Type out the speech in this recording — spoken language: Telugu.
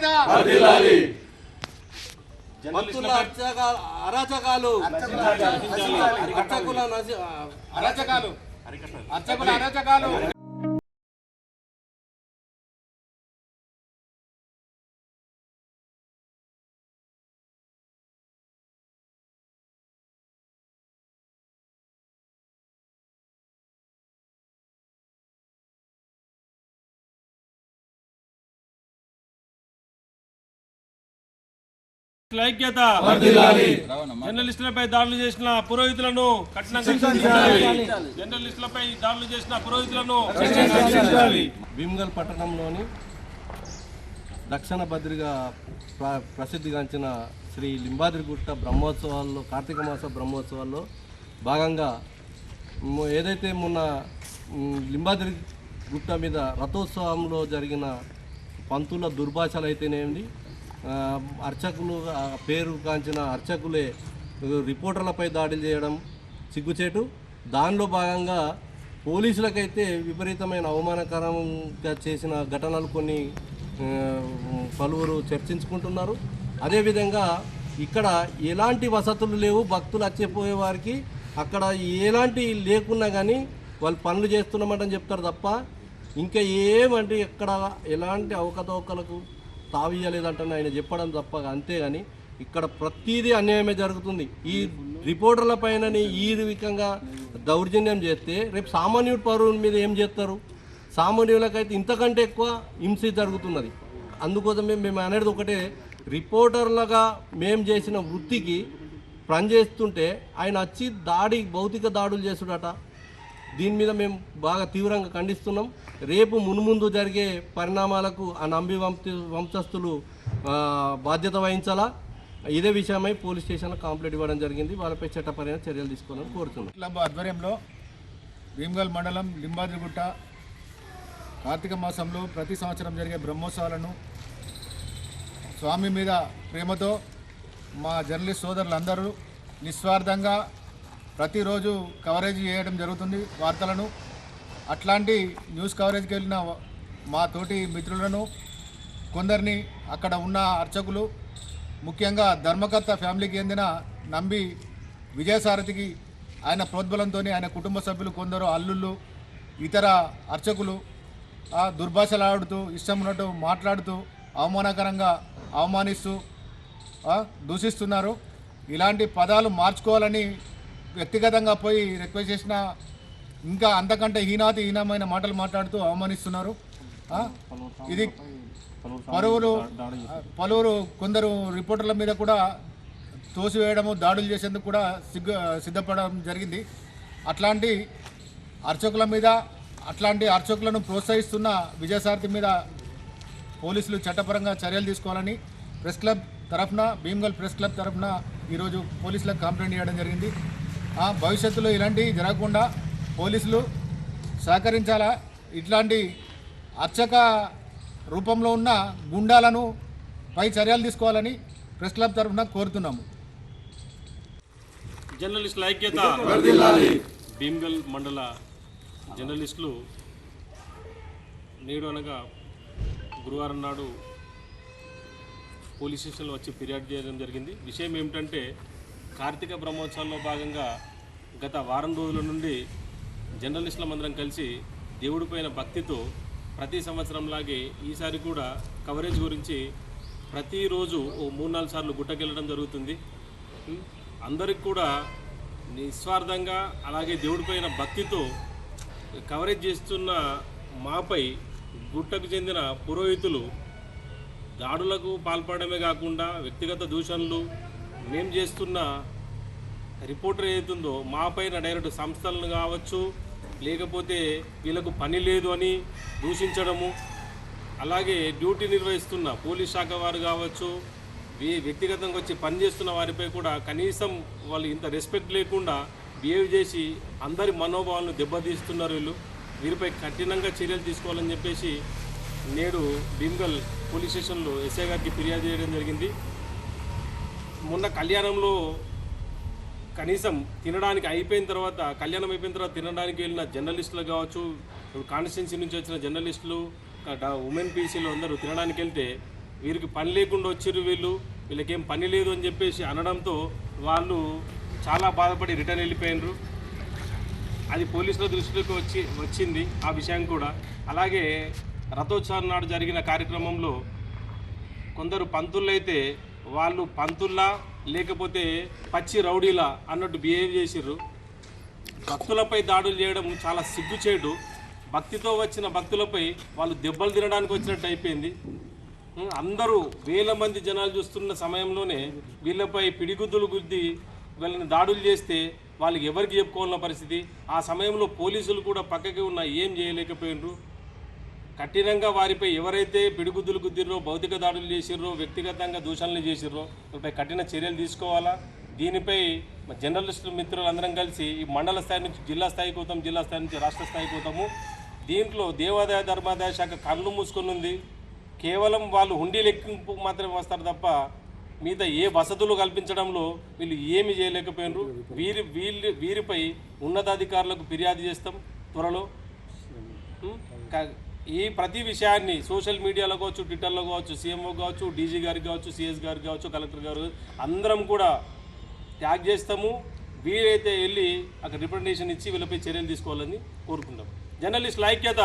ఐక్యత భక్తుల అర్చక- అరాచకాలు. అర్చకుల. అరాచకాలు. అర్చకుల అరాచకాలు. ఐక్యత జర్నలిస్టులపై దాడులు చేసిన పురోహితులను జర్నలిస్టులపై దాడులు చేసిన పురోహితులను భీమ్గల్ పట్టణంలోని దక్షిణ బద్రిగా ప్ర- ప్రసిద్ధిగాంచిన శ్రీ లింబాద్రిగుట్ట బ్రహ్మోత్సవాల్లో కార్తీక మాస బ్రహ్మోత్సవాల్లో భాగంగా ఏదైతే మొన్న లింబాద్రి గుట్ట మీద రథోత్సవంలో జరిగిన పంతుల దుర్భాషలు అయితేనేమిటి ఆ, అర్చకులు పేరు కాంచిన అర్చకులే రిపోర్టర్లపై దాడులు చేయడం సిగ్గుచేటు. దానిలో భాగంగా పోలీసులకైతే విపరీతమైన అవమానకరంగా చేసిన ఘటనలు కొన్ని పలువురు చర్చించుకుంటున్నారు. అదేవిధంగా ఇక్కడ ఎలాంటి వసతులు లేవు భక్తులు వచ్చిపోయే వారికి అక్కడ ఎలాంటి లేకున్నా కానీ వాళ్ళు పనులు చేస్తున్నామని చెప్తారు తప్ప ఇంకా ఏమంటే ఎక్కడ ఎలాంటి అవకతవకలకు తావియలేదంటే ఆయన చెప్పడం తప్ప అంతేగాని ఇక్కడ ప్రతిదీ అన్యాయమే జరుగుతుంది. ఈ రిపోర్టర్ల పైన ఈ విధంగా దౌర్జన్యం చేస్తే రేపు సామాన్యుడి పౌరుల మీద ఏం చేస్తారు? సామాన్యులకైతే ఇంతకంటే ఎక్కువ హింస జరుగుతున్నది. అందుకోసమే మేము అనేది ఒకటే రిపోర్టర్లుగా మేము చేసిన వృత్తికి పనిచేస్తుంటే ఆయన వచ్చి దాడి భౌతిక దాడులు చేస్తుడట దీని మీద మేము బాగా తీవ్రంగా ఖండిస్తున్నాం. రేపు మునుముందు జరిగే పరిణామాలకు ఆ నంబి వంశ వంశస్థులు బాధ్యత వహించాలా? ఇదే విషయమై పోలీస్ స్టేషన్లో కంప్లైంట్ ఇవ్వడం జరిగింది. వాళ్ళపై చట్టపరమైన చర్యలు తీసుకోవాలని కోరుతున్నాం. క్లబ్ ఆధ్వర్యంలో భీమ్గల్ మండలం లింబాద్రిగుట్ట కార్తీక మాసంలో ప్రతి సంవత్సరం జరిగే బ్రహ్మోత్సవాలను స్వామి మీద ప్రేమతో మా జర్నలిస్ట్ సోదరులందరూ నిస్వార్థంగా ప్రతిరోజు కవరేజ్ చేయడం జరుగుతుంది వార్తలను. అట్లాంటి న్యూస్ కవరేజ్కి వెళ్ళిన మా తోటి మిత్రులను కొందరిని అక్కడ ఉన్న అర్చకులు ముఖ్యంగా ధర్మకర్త ఫ్యామిలీకి చెందిన నంబి విజయసారథికి ఆయన ప్రోద్బలంతో ఆయన కుటుంబ సభ్యులు కొందరు అల్లుళ్ళు ఇతర అర్చకులు దుర్భాషలాడుతూ ఇష్టం ఉన్నట్టు మాట్లాడుతూ అవమానకరంగా అవమానిస్తూ దూషిస్తున్నారు. ఇలాంటి పదాలు మార్చుకోవాలని వ్యక్తిగతంగా పోయి రిక్వెస్ట్ చేసిన ఇంకా అంతకంటే హీనాతి హీనమైన మాటలు మాట్లాడుతూ అవమానిస్తున్నారు. ఇది పలువురు పలువురు కొందరు రిపోర్టర్ల మీద కూడా తోసివేయడము దాడులు చేసేందుకు కూడా సిగ్గు సిద్ధపడడం జరిగింది. అట్లాంటి అర్చకుల మీద అట్లాంటి అర్చకులను ప్రోత్సహిస్తున్న విజయసారథి మీద పోలీసులు చట్టపరంగా చర్యలు తీసుకోవాలని ప్రెస్ క్లబ్ తరఫున భీమ్గల్ ప్రెస్ క్లబ్ తరఫున ఈరోజు పోలీసులకు కంప్లైంట్ చేయడం జరిగింది. భవిష్యత్తులో ఇలాంటివి జరగకుండా పోలీసులు సహకరించాలా? ఇట్లాంటి అర్చక రూపంలో ఉన్న గుండాలను పై చర్యలు తీసుకోవాలని ప్రెస్ క్లబ్ తరఫున కోరుతున్నాము. జర్నలిస్టుల ఐక్యత భీమ్గల్ మండల జర్నలిస్టులు నేడు అనగా గురువారం నాడు పోలీస్ స్టేషన్లో వచ్చి ఫిర్యాదు చేయడం జరిగింది. విషయం ఏమిటంటే కార్తీక బ్రహ్మోత్సవాల్లో భాగంగా గత వారం రోజుల నుండి జర్నలిస్టుల మందరం కలిసి దేవుడిపైన భక్తితో ప్రతి సంవత్సరంలాగే ఈసారి కూడా కవరేజ్ గురించి ప్రతిరోజు ఓ మూడు నాలుగు సార్లు గుట్టకెళ్ళడం జరుగుతుంది. అందరికి కూడా నిస్వార్థంగా అలాగే దేవుడిపైన భక్తితో కవరేజ్ చేస్తున్న మాపై గుట్టకు చెందిన పురోహితులు దాడులకు పాల్పడమే కాకుండా వ్యక్తిగత దూషణలు మేము చేస్తున్న రిపోర్టర్ ఏదైతుందో మా పైన డైరెక్ట్ సంస్థలను కావచ్చు లేకపోతే వీళ్ళకు పని లేదు అని దూషించడము అలాగే డ్యూటీ నిర్వహిస్తున్న పోలీస్ శాఖ వారు కావచ్చు వీ- వ్యక్తిగతంగా వచ్చి పనిచేస్తున్న వారిపై కూడా కనీసం వాళ్ళు ఇంత రెస్పెక్ట్ లేకుండా బిహేవ్ చేసి అందరి మనోభావాలను దెబ్బతీస్తున్నారు వీళ్ళు. వీరిపై కఠినంగా చర్యలు తీసుకోవాలని చెప్పేసి నేడు భీమ్గల్ పోలీస్ స్టేషన్లో ఎస్ఐ గారికి ఫిర్యాదు చేయడం జరిగింది. మొన్న కళ్యాణంలో కనీసం తినడానికి అయిపోయిన తర్వాత కళ్యాణం అయిపోయిన తర్వాత తినడానికి వెళ్ళిన జర్నలిస్టులు కావచ్చు ఇప్పుడు కాన్స్టిట్యున్సీ నుంచి వచ్చిన జర్నలిస్టులు ఉమెన్ పీసీలు అందరూ తినడానికి వెళ్తే వీరికి పని లేకుండా వచ్చారు వీళ్ళు వీళ్ళకేం పని లేదు అని చెప్పేసి అనడంతో వాళ్ళు చాలా బాధపడి రిటర్న్ వెళ్ళిపోయినరు. అది పోలీసుల దృష్టిలోకి వచ్చి వచ్చింది ఆ విషయం కూడా. అలాగే రథోత్సవం నాడు జరిగిన కార్యక్రమంలో కొందరు పంతులైతే వాళ్ళు పంతుల్లా లేకపోతే పచ్చి రౌడీలా అన్నట్టు బిహేవ్ చేసిర్రు. భక్తులపై దాడులు చేయడం చాలా సిగ్గుచేటు. భక్తితో వచ్చిన భక్తులపై వాళ్ళు దెబ్బలు తినడానికి వచ్చినట్టు అయిపోయింది. అందరూ వేల మంది జనాలు చూస్తున్న సమయంలోనే వీళ్ళపై పిడిగుద్దులు గుద్ది వీళ్ళని దాడులు చేస్తే వాళ్ళకి ఎవరికి చెప్పుకోవాలన్న పరిస్థితి? ఆ సమయంలో పోలీసులు కూడా పక్కకి ఉన్న ఏం చేయలేకపోయినరు కఠినంగా వారిపై ఎవరైతే పిడుగుద్దులు గుద్దిర్రో భౌతిక దాడులు చేసిర్రో వ్యక్తిగతంగా దూషణలు చేసిర్రో వారిపై కఠిన చర్యలు తీసుకోవాలా? దీనిపై మా జర్నలిస్టు మిత్రులు అందరం కలిసి ఈ మండల స్థాయి నుంచి జిల్లా స్థాయికి పోతాం జిల్లా స్థాయి నుంచి రాష్ట్ర స్థాయికి పోతాము. దీంట్లో దేవాదాయ ధర్మాదాయ శాఖ కళ్ళు మూసుకొని ఉంది కేవలం వాళ్ళు హుండీ లెక్కింపు మాత్రమే వస్తారు తప్ప మిగతా ఏ వసతులు కల్పించడంలో వీళ్ళు ఏమి చేయలేకపోయినారు. వీరి వీళ్ళు వీరిపై ఉన్నతాధికారులకు ఫిర్యాదు చేస్తాం త్వరలో. ఈ ప్రతి విషయాన్ని సోషల్ మీడియాలో కావచ్చు ట్విట్టర్లో కావచ్చు సీఎంఓ కావచ్చు డీజీ గారికి కావచ్చు సిఎస్ గారికి కావచ్చు కలెక్టర్ గారు అందరం కూడా ట్యాగ్ చేస్తాము. వీరైతే వెళ్ళి అక్కడ రిప్రజెంటేషన్ ఇచ్చి వీళ్ళపై చర్యలు తీసుకోవాలని కోరుకుంటాం. జర్నలిస్ట్ లైక్యత.